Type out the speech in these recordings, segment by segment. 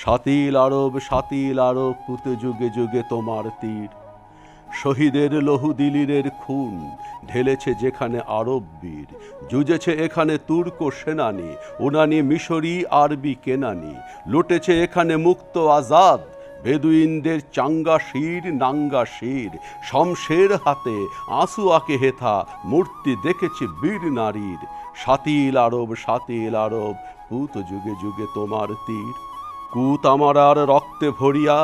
সাতিল আরব সাতিল আরব, পুতে যুগে যুগে তোমার তীর। শহীদের লহু দিলিরের খুন, ঢেলেছে যেখানে আরব বীর। জুজেছে এখানে তুর্ক সেনানি, উনানি, মিশরি, আরবি কেনানি। লুটেছে এখানে মুক্ত আজাদ, বেদুইনদের চাঙ্গা শির, নাঙ্গা শির। শমশের হাতে আঁসু আকে হেথা, মূর্তি দেখেছি বীর নারীর। সাতিল আরব সাতিল আরব, পুত যুগে যুগে তোমার তীর। কুত আমার আর রক্তে ভরিয়া,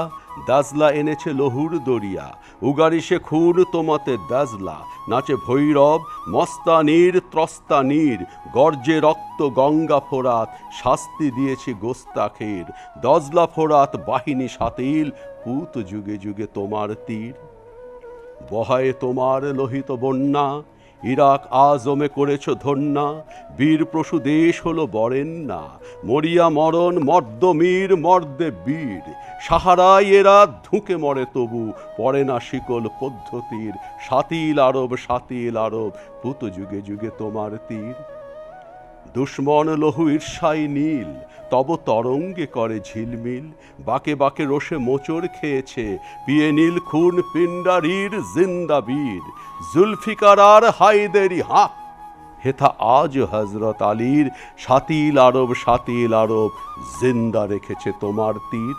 দাজলা এনেছে লহুর দরিয়া উগারি সে খুন তোমাতে দাজলা, নাচে ভৈরব মস্তানির ত্রস্তানির গর্জে রক্ত গঙ্গা ফোরাত, শাস্তি দিয়েছে গোস্তাখের দজলা ফোরাত বাহিনী সাতিল পুত যুগে যুগে তোমার তীর। বহায়ে তোমার লোহিত বন্যা ইরাক আজমে করেছ ধন্যা, বীর প্রসু দেশ হলো বরেন না মরিয়া মরণ মর্দ মীর মর্দে বীর সাহারাই এরা ধুঁকে মরে তবু, পড়ে না শিকল পদ্ধতির, সাতিল আরব সাতিল আরব, পুত যুগে যুগে তোমার তীর। দুশ্মন লহু ঈর্ষাই নীল, তব তরঙ্গে করে ঝিলমিল। বাকে বাকে রসে মোচড় খেয়েছে, পিয়ে নীল খুন পিণ্ডারির জিন্দাবীর। জুলফিকার আর হায়দেরি হাক হেথা আজ হজরত আলীর। সাতিল আরব সাতিল আরব, জিন্দা রেখেছে তোমার তীর।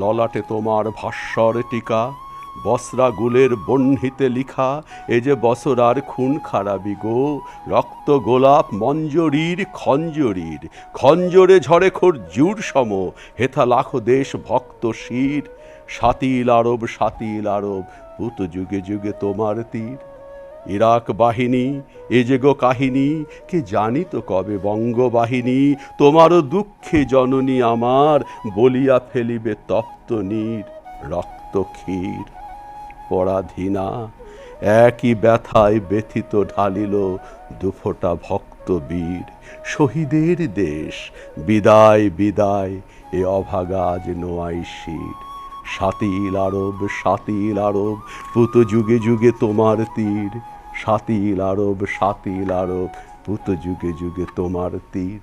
ললাটে তোমার ভাস্বর টিকা বসরা গুলের বহ্নিতে লিখা, এ যে বসরার খুন খারাপি গো, রক্ত গোলাপ মঞ্জরির খঞ্জরির, খঞ্জরে ঝরে খোর জুর সম, হেথা লাখো দেশ ভক্ত শির, সাতিল আরব সাতিল আরব, পুত যুগে যুগে তোমার তীর। ইরাক বাহিনী, এ যে গো কাহিনী, কে জানি তো কবে বঙ্গবাহিনী? তোমারও দুঃখে জননী আমার, বলিয়া ফেলিবে তপ্ত নীর, রক্ত ক্ষীর। পরাধীনা। একই ব্যথায় ব্যথিত ঢালিল দুফোটা ভক্ত বীর। শহীদের দেশ, বিদায় বিদায়, এ অভাগা আজ নোয়াই শির। সাতিল আরব সাতিল আরব, পুত যুগে যুগে তোমার তীর। সাতিল আরব সাতিল আরব, পুত যুগে যুগে তোমার তীর।